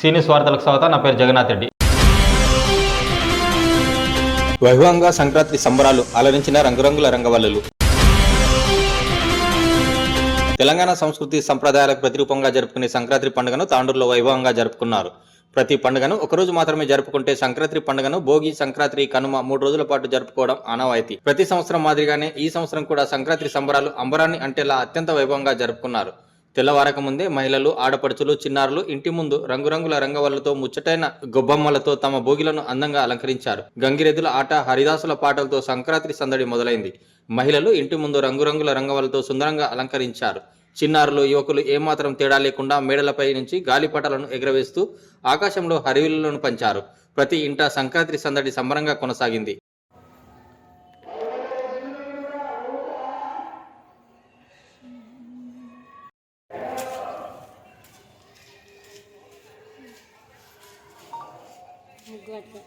సీనియస్ వార్తలకు స్వాగతం. నా పేరు జగన్నాథ్ రెడ్డి. వైభవంగా సంక్రాంతి సంబరాలు అలరించిన రంగురంగుల రంగవల్లులు. తెలంగాణ సంస్కృతి సంప్రదాయాలకు ప్రతిరూపంగా జరుపుకునే సంక్రాంతి పండుగను తాండూరులో వైభవంగా జరుపుకున్నారు. ప్రతి పండుగను ఒకరోజు మాత్రమే జరుపుకుంటే సంక్రాంతి పండుగను భోగి సంక్రాంతి కనుమ మూడు రోజుల పాటు జరుపుకోవడం ఆనవాయితీ. ప్రతి సంవత్సరం మాదిరిగానే ఈ సంవత్సరం కూడా సంక్రాంతి సంబరాలు అంబరాన్ని అంటేలా అత్యంత వైభవంగా జరుపుకున్నారు. తెల్లవారక ముందే మహిళలు ఆడపడుచులు చిన్నారులు ఇంటి ముందు రంగురంగుల రంగవల్లతో ముచ్చటైన గొబ్బమ్మలతో తమ భోగిలను అందంగా అలంకరించారు. గంగిరెద్దుల ఆట హరిదాసుల పాటలతో సంక్రాంతి సందడి మొదలైంది. మహిళలు ఇంటి ముందు రంగురంగుల రంగవల్లతో సుందరంగా అలంకరించారు. చిన్నారులు యువకులు ఏమాత్రం తేడా లేకుండా మేడలపై నుంచి గాలిపటాలను ఎగరవేస్తూ ఆకాశంలో హరివిల్లులను పంచారు. ప్రతి ఇంట సంక్రాంతి సందడి సంబరంగా కొనసాగింది. Ну, гладко.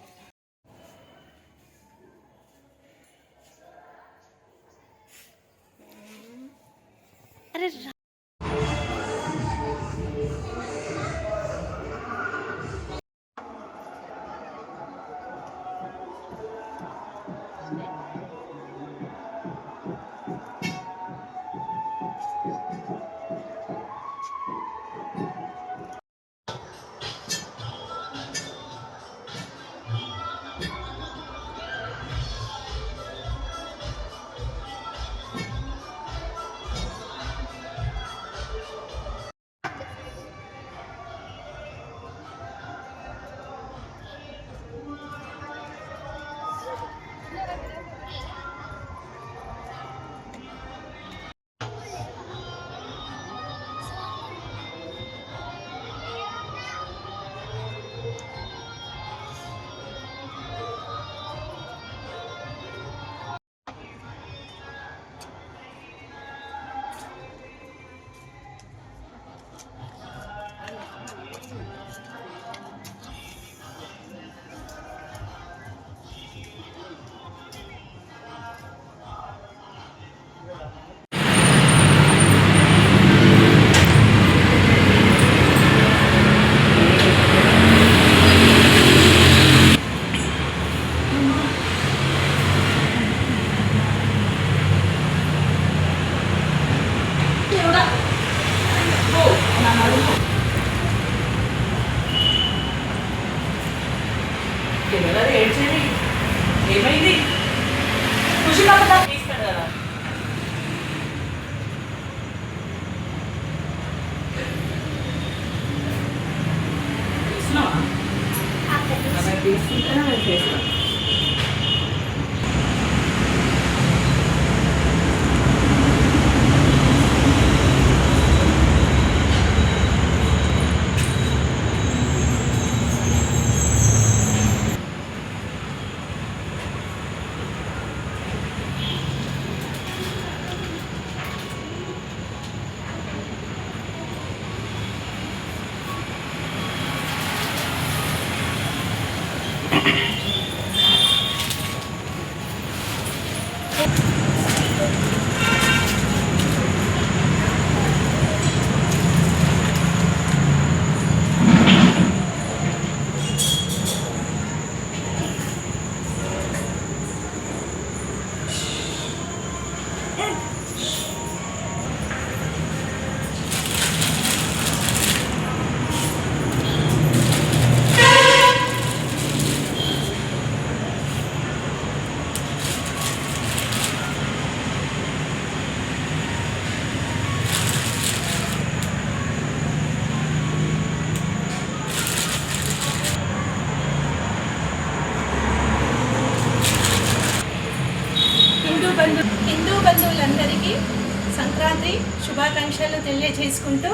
శుభాకాంక్షలు తెలియజేసుకుంటూ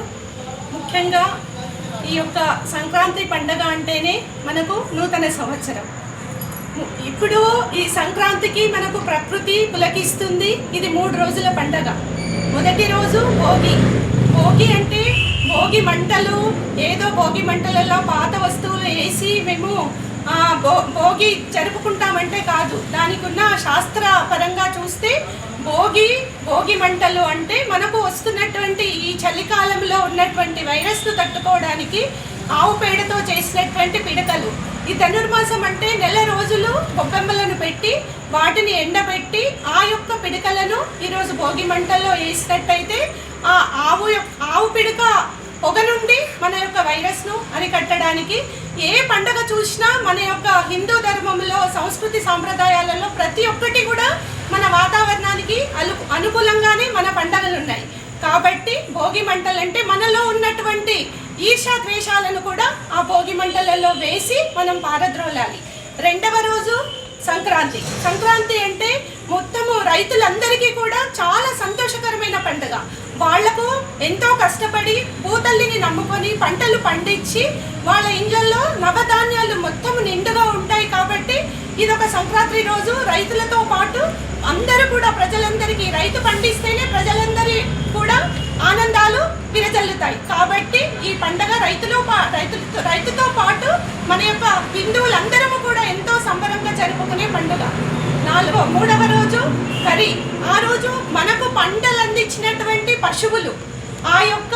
ముఖ్యంగా ఈ యొక్క సంక్రాంతి పండగ అంటేనే మనకు నూతన సంవత్సరం. ఇప్పుడు ఈ సంక్రాంతికి మనకు ప్రకృతి పులకిస్తుంది. ఇది మూడు రోజుల పండగ. మొదటి రోజు భోగి. భోగి అంటే భోగి మంటలు ఏదో భోగి మంటలలో పాత వస్తువులు వేసి మేము భో భోగి జరుపుకుంటామంటే కాదు. దానికి ఉన్న శాస్త్ర పరంగా చూస్తే భోగి భోగి మంటలు అంటే మనకు వస్తున్నటువంటి ఈ చలికాలంలో ఉన్నటువంటి వైరస్ను తట్టుకోవడానికి ఆవు పేడతో చేసినటువంటి పిడకలు. ఈ ధనుర్మాసం అంటే నెల రోజులు బొబ్బెమ్మలను పెట్టి వాటిని ఎండబెట్టి ఆ యొక్క పిడకలను ఈరోజు భోగి మంటల్లో వేసినట్టయితే ఆ ఆవు యొక్క ఆవు పిడక పొగ నుండి మన యొక్క వైరస్ను అరికట్టడానికి ఏ పండగ చూసినా మన యొక్క హిందూ ధర్మంలో సంస్కృతి సాంప్రదాయాలలో ప్రతి ఒక్కటి కూడా మన వాతావరణానికి అను అనుకూలంగానే మన పండగలు ఉన్నాయి. కాబట్టి భోగి మంటలంటే మనలో ఉన్నటువంటి ఈర్షా ద్వేషాలను కూడా ఆ భోగి మంటలలో వేసి మనం పారద్రోలాలి. రెండవ రోజు సంక్రాంతి. సంక్రాంతి అంటే మొత్తము రైతులందరికీ కూడా చాలా సంతోషకరమైన పండుగ. వాళ్ళకు ఎంతో కష్టపడి భూతల్లిని నమ్ముకొని పంటలు పండించి వాళ్ళ ఇండ్లలో నవధాన్యాలు మొత్తం నిండుగా ఉంటాయి కాబట్టి ఇది ఒక సంక్రాంతి రోజు రైతులతో పాటు అందరూ కూడా ప్రజలందరికీ రైతు పండిస్తేనే ప్రజలందరి కూడా ఆనందాలు విరజల్లుతాయి. కాబట్టి ఈ పండగ రైతులు పా రైతులతో రైతుతో పాటు మన యొక్క హిందువులందరము కూడా ఎంతో సంబరంగా జరుపుకునే పండుగ. నాలుగో మూడవ రోజు కరి ఆ రోజు మనకు పంటలు అందించినటువంటి పశువులు. ఆ యొక్క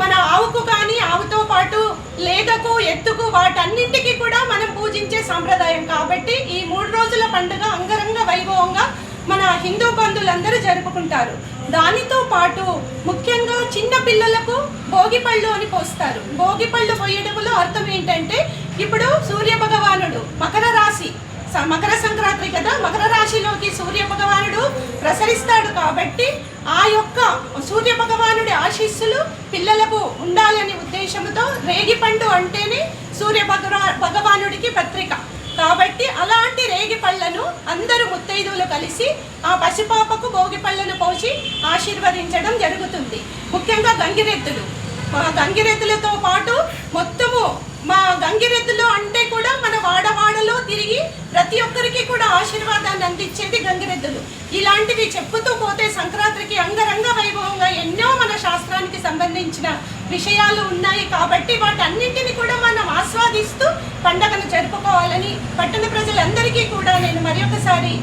మన ఆవుకు కానీ ఆవుతో పాటు లేదకు ఎత్తుకు వాటన్నింటికి కూడా మనం పూజించే సాంప్రదాయం కాబట్టి ఈ మూడు రోజుల పండుగ అంగరంగ వైభవంగా మన హిందూ బంధువులందరూ జరుపుకుంటారు. దానితో పాటు ముఖ్యంగా చిన్న పిల్లలకు భోగిపళ్ళు అని పోస్తారు. భోగిపళ్ళు పోయడంలో అర్థం ఏంటంటే ఇప్పుడు సూర్య భగవానుడు మకర రాశి. మకర సంక్రాంతి కదా మకర రాశిలోకి సూర్య భగవానుడు ప్రసరిస్తాడు కాబట్టి ఆ యొక్క సూర్య భగవానుడి ఆశీస్సులు పిల్లలకు ఉండాలనే ఉద్దేశంతో రేగిపండు అంటేనే సూర్య భగవా- భగవానుడికి పత్రిక. కాబట్టి అలాంటి రేగి పళ్ళను అందరూ ముత్తైదువులు కలిసి ఆ పసిపాపకు భోగి పళ్ళను పోసి ఆశీర్వదించడం జరుగుతుంది. ముఖ్యంగా గంగిరెద్దులు. మా గంగిరెద్దులతో పాటు మొత్తము మా గంగిరెద్దులు అంటే కూడా మన వాడవాడలో తిరిగి ప్రతి ఒక్కరికి కూడా ఆశీర్వాదాన్ని అందించేది గంగిరెద్దులు ఇలాంటివి చెప్పుతూ పోతే సంక్రాంతికి అంగరంగ వైభవంగా ఎన్నో మన శాస్త్రానికి సంబంధించిన విషయాలు ఉన్నాయి కాబట్టి వాటన్నింటిని కూడా మనం ఆస్వాదిస్తూ పండగను జరుపుకోవాలని పట్టణ ప్రజలందరికీ కూడా నేను మరొకసారి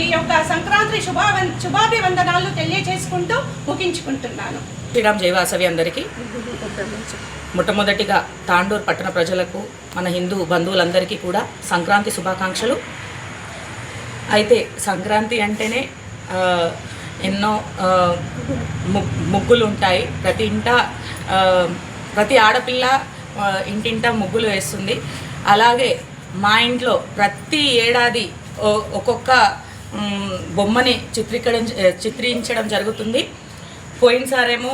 ఈ యొక్క సంక్రాంతి శుభావం శుభాభివందనాలు తెలియజేసుకుంటూ ముగించుకుంటున్నాను. శ్రీరామ్ జయవాసవి అందరికీ. మొట్టమొదటిగా తాండూర్ పట్టణ ప్రజలకు మన హిందూ బంధువులందరికీ కూడా సంక్రాంతి శుభాకాంక్షలు. అయితే సంక్రాంతి అంటేనే ఎన్నో ముగ్గులు ఉంటాయి ప్రతి ఇంట ప్రతి ఆడపిల్ల ఇంటింట ముగ్గులు వేస్తుంది. అలాగే మా ఇంట్లో ప్రతి ఏడాది ఒక్కొక్క బొమ్మని చిత్రీకరించ చిత్రించడం జరుగుతుంది. పోయినసారేమో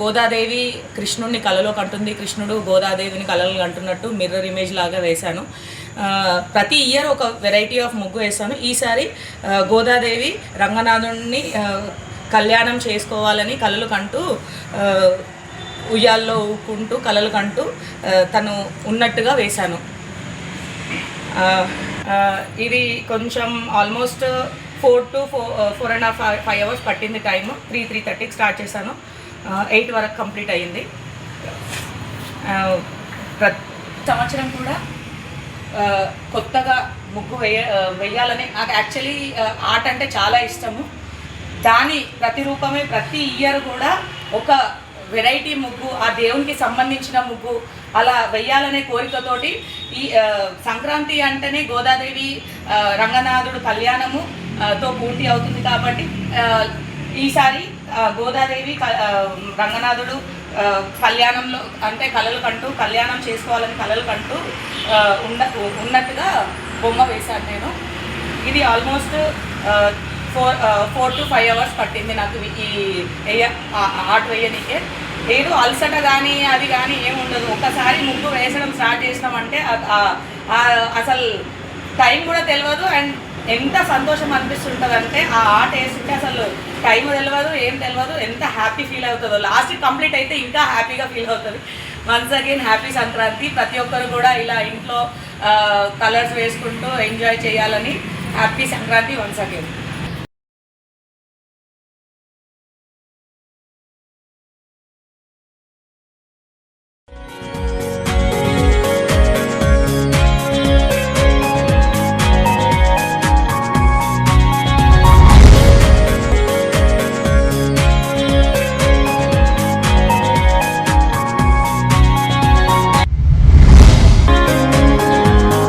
గోదాదేవి కృష్ణుడిని కలలో కంటుంది. కృష్ణుడు గోదాదేవిని కళలు కంటున్నట్టు మిర్రర్ ఇమేజ్ లాగా వేశాను. ప్రతి ఇయర్ ఒక వెరైటీ ఆఫ్ ముగ్గు వేస్తాను ఈసారి గోదాదేవి రంగనాథుడిని కళ్యాణం చేసుకోవాలని కలలు కంటూ ఉయ్యాల్లో ఊపుకుంటూ కలలు కంటూ తను ఉన్నట్టుగా వేశాను. ఇది కొంచెం almost four to four four and half five hours పట్టింది టైము. త్రీ త్రీ థర్టీకి స్టార్ట్ చేశాను. ఎయిట్ వరకు కంప్లీట్ అయ్యింది. ప్రతి సంవత్సరం కూడా కొత్తగా ముగ్గు వేయ వేయాలని నాకు యాక్చువల్లీ ఆర్ట్ అంటే చాలా ఇష్టము. దాని ప్రతిరూపమే ప్రతి ఇయర్ కూడా ఒక వెరైటీ ముగ్గు ఆ దేవునికి సంబంధించిన ముగ్గు అలా వెయ్యాలనే కోరికతోటి ఈ సంక్రాంతి అంటేనే గోదాదేవి రంగనాథుడు కళ్యాణము తో పూర్తి అవుతుంది కాబట్టి ఈసారి గోదాదేవి రంగనాథుడు కళ్యాణంలో అంటే కళలు కంటూ కళ్యాణం చేసుకోవాలని కళలు కంటూ ఉండ ఉన్న ఉన్నట్టుగా బొమ్మ వేశాను నేను. ఇది almost four four to five hours పట్టింది నాకు ఈ వేయ ఆర్ట్ వేయనికే. ఏదో అలసట కానీ అది కానీ ఏమి ఉండదు. ఒక్కసారి ముగ్గు వేసడం స్టార్ట్ చేసినామంటే అసలు టైం కూడా తెలియదు అండ్ ఎంత సంతోషం అనిపిస్తుంటదంటే ఆ ఆర్ట్ వేస్తుంటే అసలు టైం తెలియదు ఏం తెలియదు ఎంత హ్యాపీ ఫీల్ అవుతుందో. లాస్ట్ కంప్లీట్ అయితే ఇంకా హ్యాపీగా ఫీల్ అవుతుంది. Once again happy Sankranti. ప్రతి ఒక్కరు కూడా ఇలా ఇంట్లో కలర్స్ వేసుకుంటూ ఎంజాయ్ చేయాలని హ్యాపీ సంక్రాంతి వన్స్ అగైన్